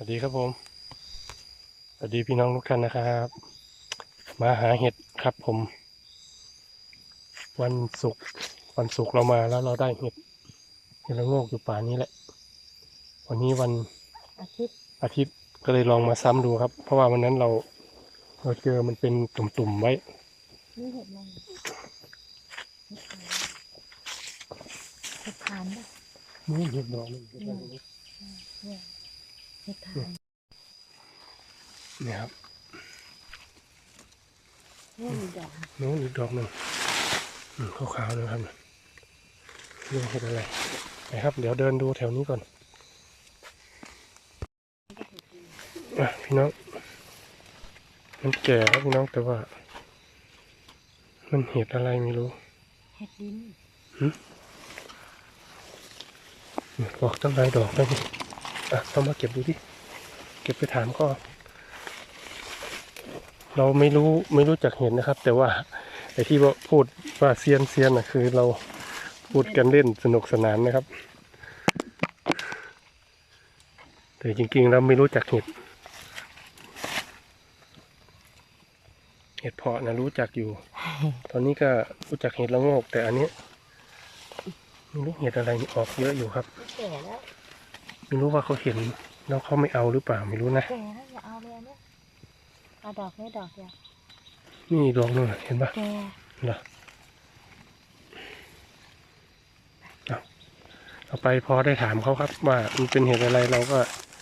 วัสดีครับผม สวัสดีพี่น้องทุกท่านนะครับ มาหาเห็ดครับผม วันศุกร์วันศุกร์เรามาแล้วเราได้เห็ดเห็ดละโงกอยู่ป่านี้แหละ วันนี้วันอาทิตย์อาทิตย์ก็เลยลองมาซ้ำดูครับ เพราะว่าวันนั้นเราเราเจอมันเป็นตุ่มๆไว้ นี่เห็ดมันเห็ดทานเห็ดทานป่ะนี่เห็ดดอกนี่เห็ดอะไรนี่เนี่ย เห็ดทานเนี่ยครับนี่มีดอกนู้นอีกดอกหนึ่งอืมขาวๆเลยครับเรื่องเห็ดอะไรนะครับ เดี๋ยวเดินดูแถวนี้ก่อนอะพี่น้อง มันแก่แล้วพี่น้องแต่ว่า มันเห็ดอะไรไม่รู้ เห็ดดินดอกตั้งหลายดอกแล้วนี่ อะต้องมาเก็บดูดิเก็บไปถามก็ เราไม่รู้ไม่รู้จักเห็นนะครับ แต่ว่าไอ้ที่ว่าพูดว่าเซียนเซียนนะคือเราพูดกันเล่นสนุกสนานนะครับ แต่จริงๆเราไม่รู้จักเห็ดเห็ดเพาะนะรู้จักอยู่ ตอนนี้ก็รู้จักเห็ดละโงกแต่อันนี้ไม่รู้เห็ดอะไรออกเยอะอยู่ครับแก่แล้ว ไม่รู้ว่าเขาเห็นแล้วเขาไม่เอาหรือเปล่าไม่รู้นะแก่แล้วอย่าเอาเลยอันเนี้ยเอาดอกนี้ดอกเดียวนี่ดอกนึงอะเห็นปะแก่เหรอเอาเอาไปพอได้ถามเขาครับ ว่ามันเป็นเห็ดอะไรเราก็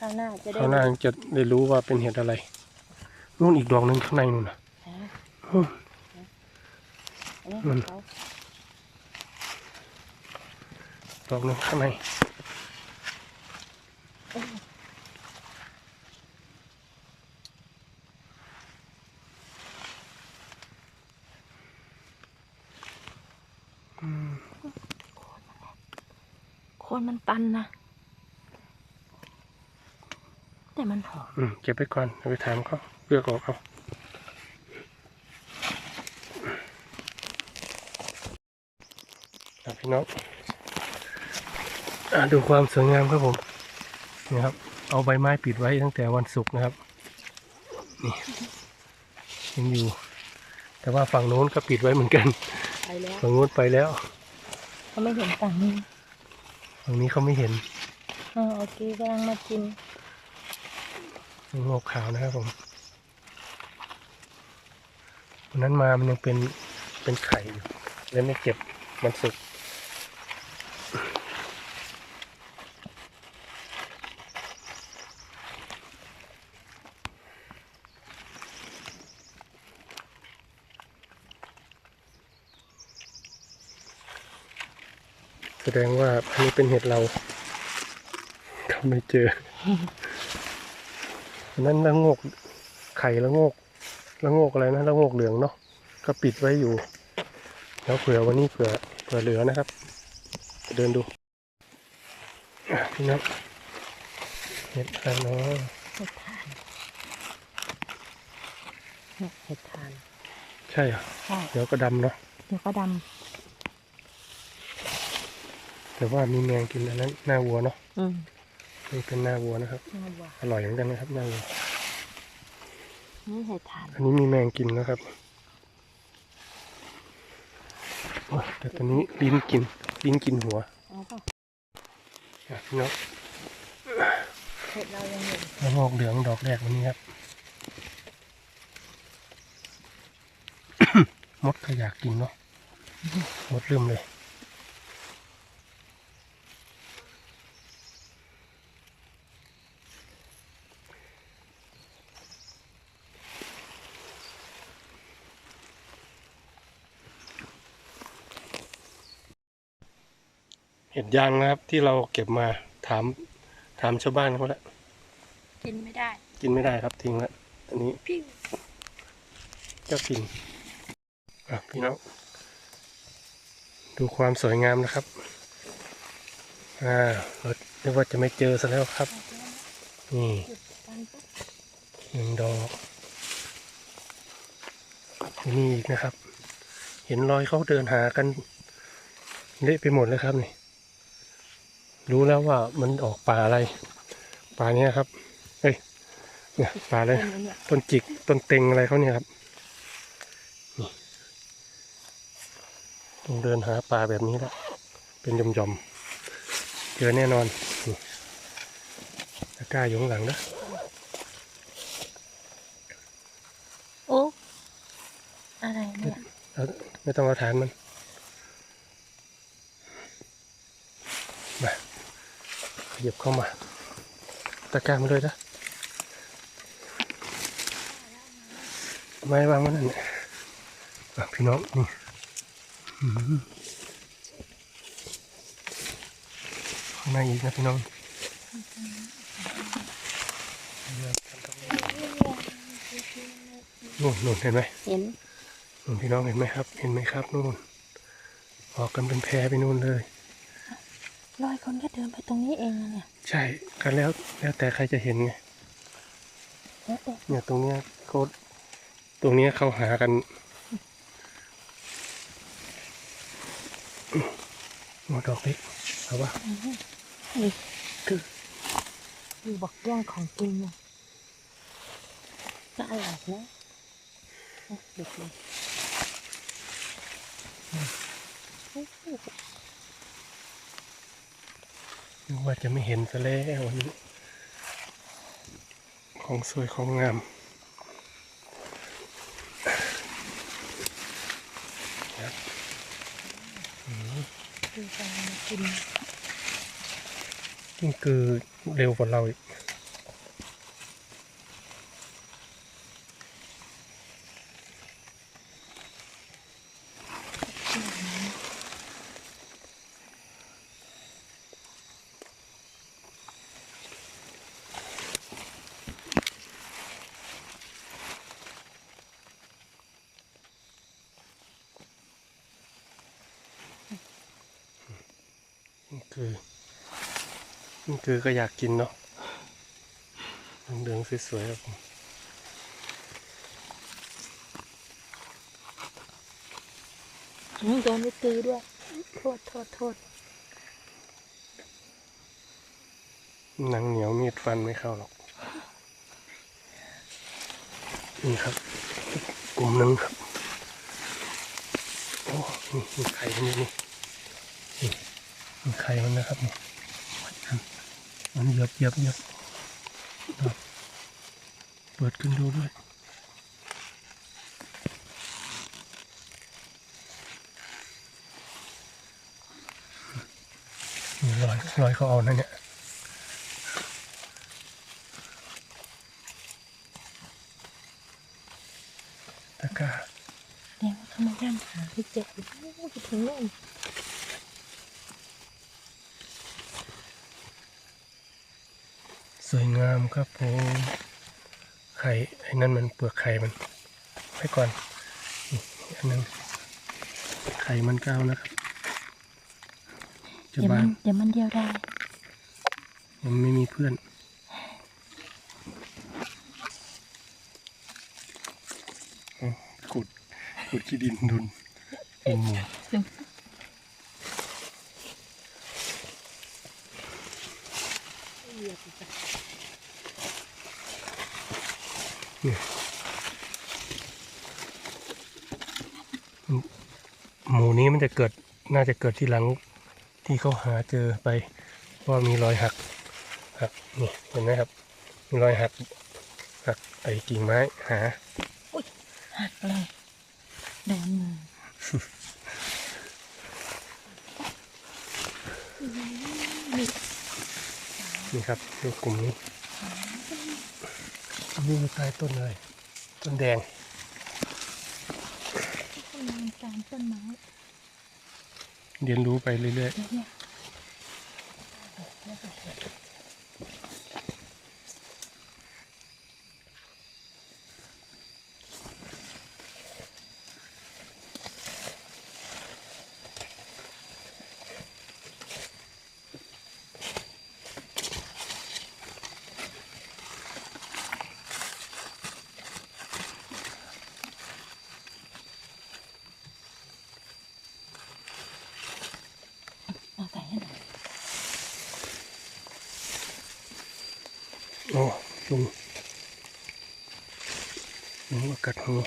ข้างหน้าจะได้เขาวหน่าจะได้รู้ว่าเป็นเห็ดอะไรนู่นอีกดอกหนึ่งข้างในนู่นน่ะฮะอืมอันนี้อืของมเขาดอกหนึ่งข้างใน โคนมันตันนะ แต่มันหอมอืมเก็บไปก่อนเอาไปถามเขาเลือกออกเอาอะพี่น้องอะดูความสวยงามครับผมนี่ครับ เอาใบไม้ปิดไว้ตั้งแต่วันศุกร์นะครับ นี่ยังอยู่ แต่ว่าฝั่งโน้นก็ปิดไว้เหมือนกันไปแล้วฝั่งโน้นไปแล้วเขาไม่เห็นฝั่งนี้ฝั่ งนี้เขาไม่เห็นอ๋อโอเคกำลังมากินงอกขาวนะครับผมวันนั้นมามันยังเป็นเป็นไข่อยู่เลยไม่เก็บมันสุก แสดงว่าอันนี้เป็นเห็ดเราเขาไม่เจออันนั้นละโงกไข่ละโงกละโงกอะไรนะละโงกเหลืองเนาะก็ปิดไว้อยู่ แล้วเผื่อวันนี้เผื่อเผื่อเหลือนะครับ เดินดูอะพี่นับเห็ดอะไรเนาะเห็ดทานเนี่ยเห็ดทาน ใช่เหรอใช่เดี๋ยวก็ดำเนาะเดี๋ยวก็ด แต่ว่ามีแมงกินอันนั้นหน้าวัวเนาะำอืมนี่เป็นหน้าวัวนะครับ น่าบัวอร่อยเหมือนกันนะครับหน้าวัวนี่เห็ดทานอันนี้มีแมงกินนะครับโอ้ยแต่ตอนนี้ลิ้นกินลิ้นกินหัวเอาป่ะอะพี่น้องเห็ดเรายังอยู่ละโงกเหลืองดอกแรกวันนี้ครับ มดก็อยากกินเนาะมดลืมเลย ห็ดยางนะครับ ที่เราเก็บมาถามถามชาวบ้านเขาแล้วกินไม่ได้ กินไม่ได้ครับทิ้งแล้วอันนี้พี่เจ้ากินอะพี่น้องดูความสวยงามนะครับอ่าเราเรียกว่าจะไม่เจอซะแล้วครับนี่หยุดกันปุ๊บหนึ่งดอกนี่อีกนะครับ เห็นรอยเขาเดินหากันเละไปหมดเลยครับนี่ รู้แล้วว่ามันออกป่าอะไร ป่าเนี้ยครับเฮ้ยเนี่ยปลาเลยต้นนี้เนี่ยต้นจิกต้นเต็งอะไรเขาเนี่ยครับนี่ต้องเดินหาปลาแบบนี้แล้วเป็นยอมๆเจอแน่นอนนี่ตะกร้าอยู่ข้างหลังนะโอ้อะไรเนี่ยเอาไม่ต้องเอาฐานมันมา ขยับเข้ามา ตะกร้ามาเลยนะไม่วางมันนั่นเนี่ยอะพี่น้องนี่อื้อหือข้างในอีกนะพี่น้องนู่นนู่นเห็นไหมเห็นนู่นพี่น้องเห็นไหมครับ เห็นไหมครับนู่นออกกันเป็นแพรไปนู่นเลยรอยคนก็เดินไปตรงนี้เองนะเนี่ย ใช่กันแล้วแล้วแต่ใครจะเห็นไงแล้วแต่เนี่ยตรงเนี้ยเขาตรงเนี้ยเขาหากันหมดดอกเล็กเอาปะนี่คือคือบอกแย่งของกินเนี่ยก็อร่อยนะเอาเด็กเลยโอ้โห นึกว่าจะไม่เห็นซะแล้ววันนี้ ของสวยของงามครับอืมคือการมากินกิ้งกือเร็วกว่าเราอีก นี่คือ คือก็อยากกินเนาะเหลืองๆสวยๆครับผมโดนไปตีด้วย โทษโทษโทษหนังเหนียวมีดฟันไม่เข้าหรอก นี่ครับ กลุ่มหนึงครับ โอ้ นี่มีไข่มันอยู่นี่นี่มีไข่มันนะครับนี่ มันเหยียบเหยียบเหยียบครับเปิดขึ้นดูด้วยนี่รอยรอยเขาเอานะเนี่ยตะกร้าเดี๋ยวเขามาย่ำหาที่เจ็บโอ้โหไปถึงนู่น สวยงามครับผมไข่ไอ้นั่นมันเปลือกไข่มันไว้ก่อนนี่อันนั้นไข่มันก้าวนะครับจะเดี๋ยวบามันนเดี๋ยวมันเดียวได้มันไม่มีเพื่อนเอาขุดขุดขี้ดินดุนดินหมู หมูนี้มันจะเกิดน่าจะเกิดที่หลังที่เขาหาเจอไปเพราะว่ามีรอยหักหักนี่เห็นไหมครับ มีรอยหักหักไอ้กิ่งไม้หาหักเลยโดนมือนี่ครับดูกลุ่มนี้ นี่อยู่ใต้ต้นอะไรต้นแดงต้นไม้กลางต้นไม้เรียนรู้ไปเรื่อยเดี๋ยวเนี่ย เอาใส่ให้หน่อย ๆ โอ้ จุงหนูกัดหัว ถู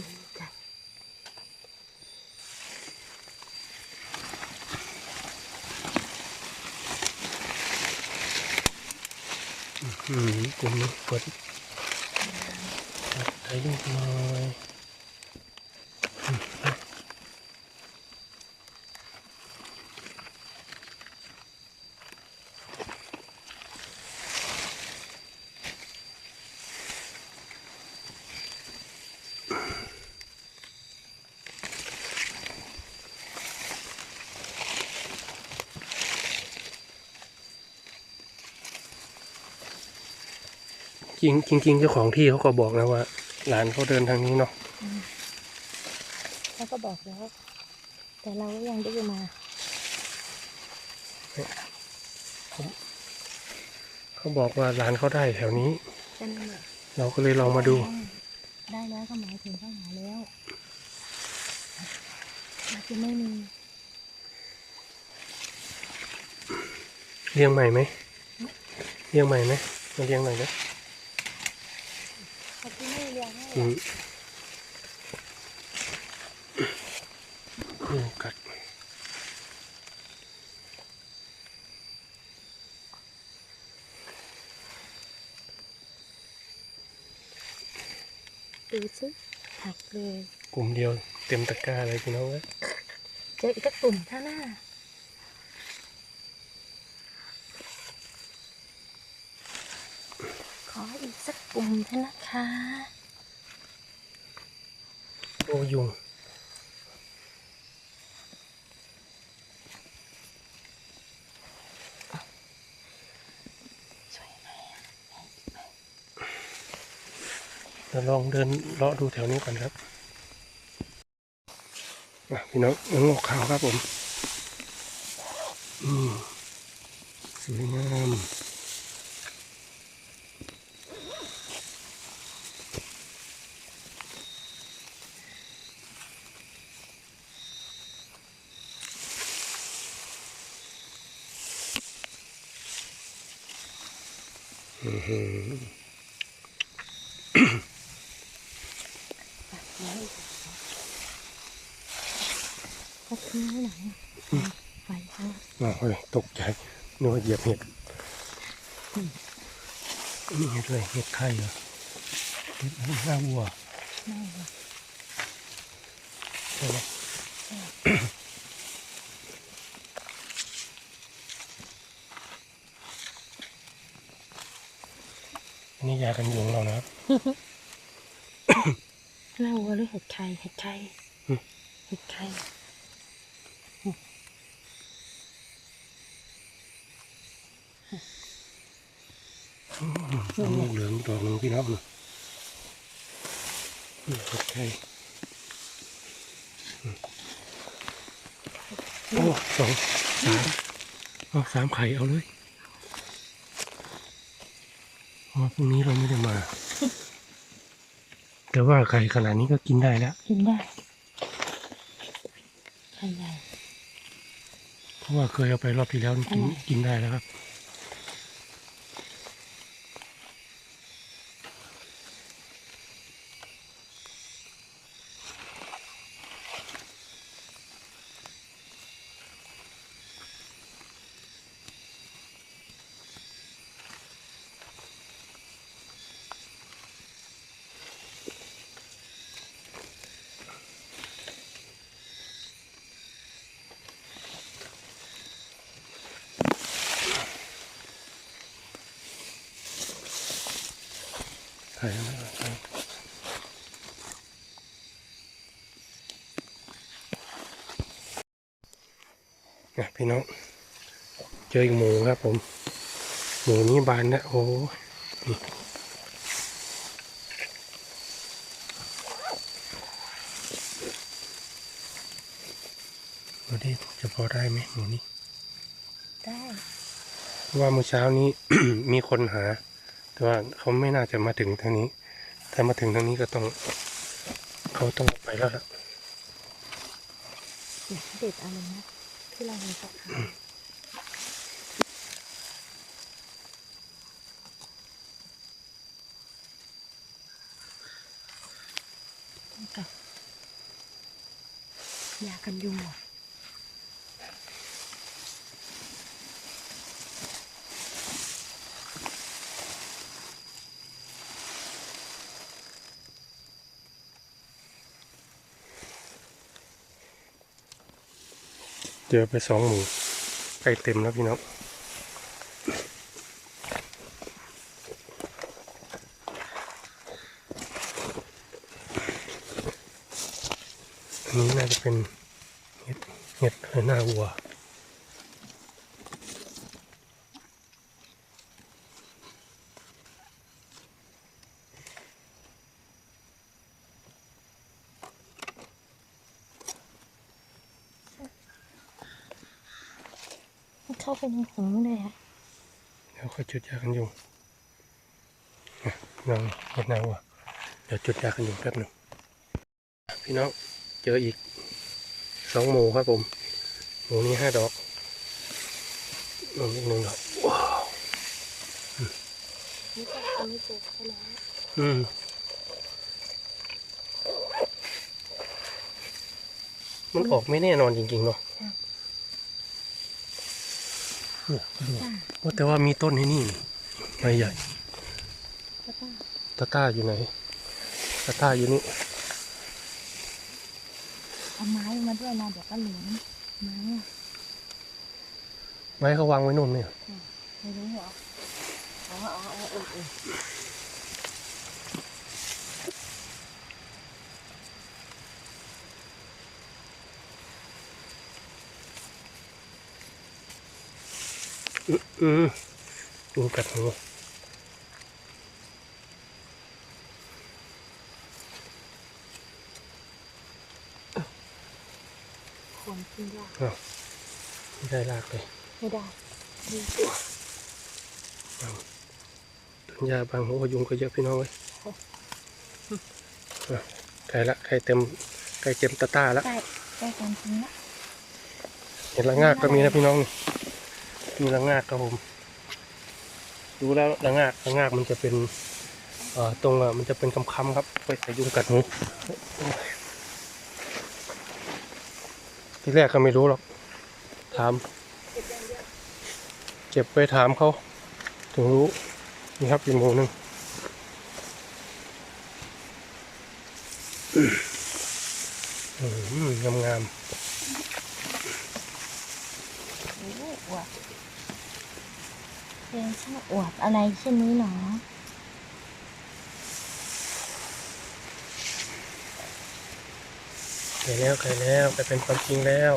กจ้ะอืมกลุ่มนี้กดถ่ายรูปหน่อย จริงจริงๆเจ้าของที่เขาก็บอกนะว่า หลานเขาเดินทางนี้เนาะเขาก็บอกแล้ว แต่เราก็ยังดื้อมาเขาบอกว่าหลานเขาได้แถวนี้ก็นั่นแหละเราก็เลยลองมาดู ได้แล้วก็หมายถึงเขาหาแล้วอาจจะไม่มีเลี้ยงใหม่ไหมเลี้ยงใหม่ไหมมาเลี้ยงใหม่นะเขาจะไม่เลี้ยงให้ อืมงู กัดดูสิหักเลย กลุ่มเดียวเต็มตะกร้าเลยพี่น้องเอ้ยเจออีกสักกลุ่มข้างหน้าขออีกสักกลุ่มเถอะนะคะโอ้ยุงเราลองเดินเลาะดูแถวนี้ก่อนครับพี่น้องน้องงอกขาวครับผม อืมสวยงาม เขาทิ้งไว้ไหนอะไฟเขาอ้ยตกใจนึกว่าเหยียบเห็ดนี่เห็ดเลยเห็ดไข่เหรอเห็ดหน้าวัวไม่หรอกใช่ไหม อันนี้ยากันยุงเรานะครับหน้าวัวหรือเห็ดไข่เห็ดไข่อืม เห็ดไข่เอาลูกเหลืองดอกหนึ่งพี่น้องนะนี่เห็ดไข่อืมโอ้สองสามเอาสามไข่เอาเลยเพราะ ว่าพรุ่งนี้เราไม่ได้มา แต่ว่าไข่ขนาดนี้ก็กินได้แล้วกินได้ไข่ใหญ่เพราะว่าเคยเอาไปรอบที่แล้วนี่กินอืมกินได้แล้วครับ ไข่อะไรไข่นะพี่น้อง เจออีกหมูครับผม หมูนี้บานนะโอ้นี่ดูดิจะพอได้ไหมหมูนี้ ได้เพราะว่าเมื่อเช้านี้มีคนหา แต่ว่าเขาไม่น่าจะมาถึงทางนี้ ถ้ามาถึงทางนี้ก็ต้อง เขาต้องไปแล้วล่ะเด็ดอะไรนะที่เราเห็นสักครั้ยากันยุ่งหรอ เจอไปสองหมูใกล้เต็มแล้วพี่น้องอันนี้น่าจะเป็นเห็ดเห็ดหน้าวัว เปในหูเลยอะเดี๋ยวค่อยจุดยากันยุงอ่น้องเห็ดน้าวัวเดี๋ยวจุดยากันยุงแป๊บหนึ่งพี่น้องเจออีกสองหมูครับผมหมูนี้ห้าดอกหมูอีกหนึ่งดอกว้าวนี่ก็ทำให้เจอเขาแล้วอืมมันออกไม่แน่นอนจริงๆเนาะเนี่ย ว่าแต่ว่ามีต้นที่นี่ใบใหญ่แล้วก็ตาต้าอยู่ไหนตาต้าอยู่นี่เอาไม้มาด้วยนะเดี๋ยวก็เหลืองไม้อะไว้เขาวางไว้นู่นเนี่ยไม่รู้เหรออ๋ออ๋ออ๋อเออเออ อืมดูกัดหูควรขึ้นยากไม่ได้ลากเลย ไม่ได้ดีต้นยาบางหัวยุงก็เยอะพี่น้องเลยใกล้ละใกล้เต็มใกล้เต็มตาตาละใกล้ใกล้กันจริงละเห็นละงากก็มีนะพี่น้องนี่ มีละงากครับผมดูแล้วละงากละงากมันจะเป็นเอ่อตรงอะมันจะเป็นคำๆครับไปใส่ยุงกัดหูที่แรกก็ไม่รู้หรอกถามเก็บไปถามเขาถึงรู้นี่ครับอีกหมูหนึ่งงามงาม โอ้อวด เป็นช่าอวดอะไรเช่นนี้หนอใกล้แล้วใกล้แล้วใกล้เป็นความจริงแล้ว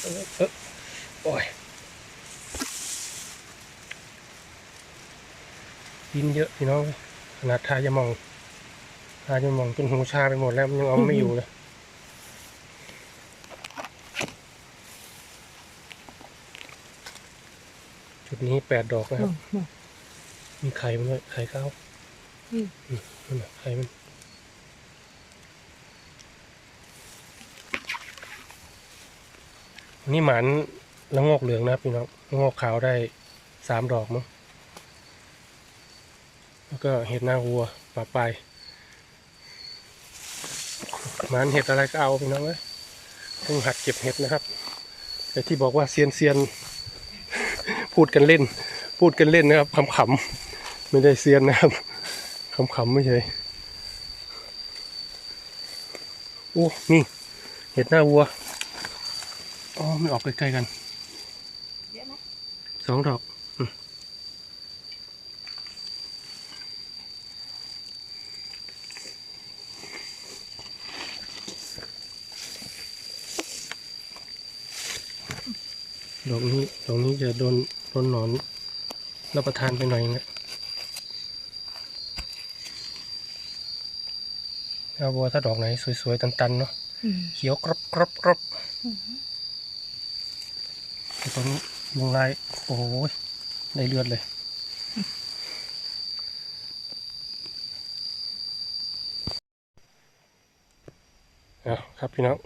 เออเออโอ้ยกินเยอะพี่น้องขนาดทายามองทายามองจนหูชาไปหมดแล้วมันยังเอาไม่อยู่เลย นี้แปดดอกนะครับ มีไข่มันด้วยไข่ข้าวอืมอืมนั่นน่ะไข่มันอันนี่หมันละโงกเหลืองนะครับพี่น้องละโงกขาวได้สามดอกมั้งแล้วก็เห็ดหน้าวัวปลาปลายหมันเห็ดอะไรก็เอาพี่น้องเอ้ยเพิ่งหัดเก็บเห็ดนะครับแต่ที่บอกว่าเซียนเซียน พูดกันเล่น พูดกันเล่นนะครับขำๆไม่ได้เซียนนะครับขำๆไม่ใช่โอ้นี่ เห็ดหน้าวัวอ๋อมันออกใกล้ๆกันสองดอกดอกนี้ดอกนี้จะโดน โดนหนอนรับประทานไปหน่อยนะเอาบัวถ้าดอกไหนสวยๆ ตันๆ เนาะอืมเขียวกรอบกรอบกรอบไอ้ตัวนี้ยุงลาย โอ้ยได้เลือดเลยเอาครับพี่น้อง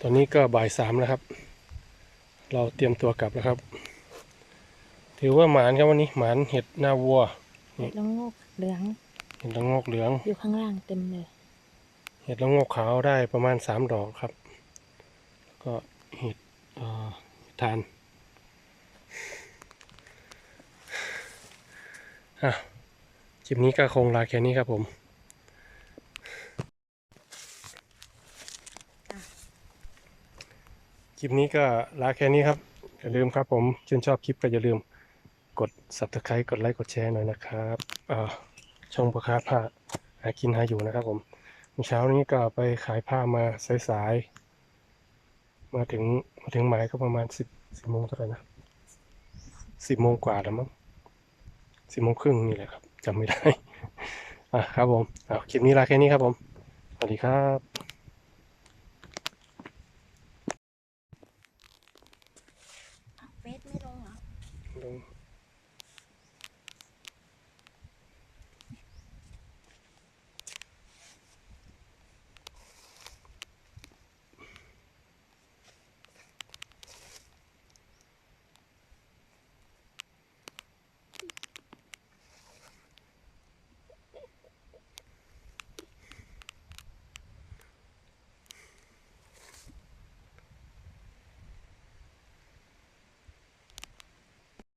ตอนนี้ก็บ่ายสามแล้วครับ เราเตรียมตัวกลับแล้วครับ ถือว่าหมานครับวันนี้หมานเห็ดหน้าวัวเห็ดละโงกเหลือง เห็ดละโงกเหลือง อยู่ข้างล่างเต็มเลย เห็ดละโงกขาวได้ประมาณสามดอกครับ ก็เห็ดเอ่อทานอะคลิปนี้ก็คงลาแค่นี้ครับผมคลิปนี้ก็ลาแค่นี้ครับอย่าลืมครับผมชื่นชอบคลิปก็อย่าลืม กด subscribe กดไลค์กดแชร์หน่อยนะครับช่องประคาผ้าหากินหาอยู่นะครับผมเช้านี้ก็ไปขายผ้ามาสายๆมาถึงมาถึงหมายก็ประมาณสิบสิบโมงเท่าไหร่นะสิบโมงกว่าแล้วมั้งสิบโมงครึ่งนี่แหละครับจำไม่ได้ อะครับผมอ่าคลิปนี้ลาแค่นี้ครับผม สวัสดีครับ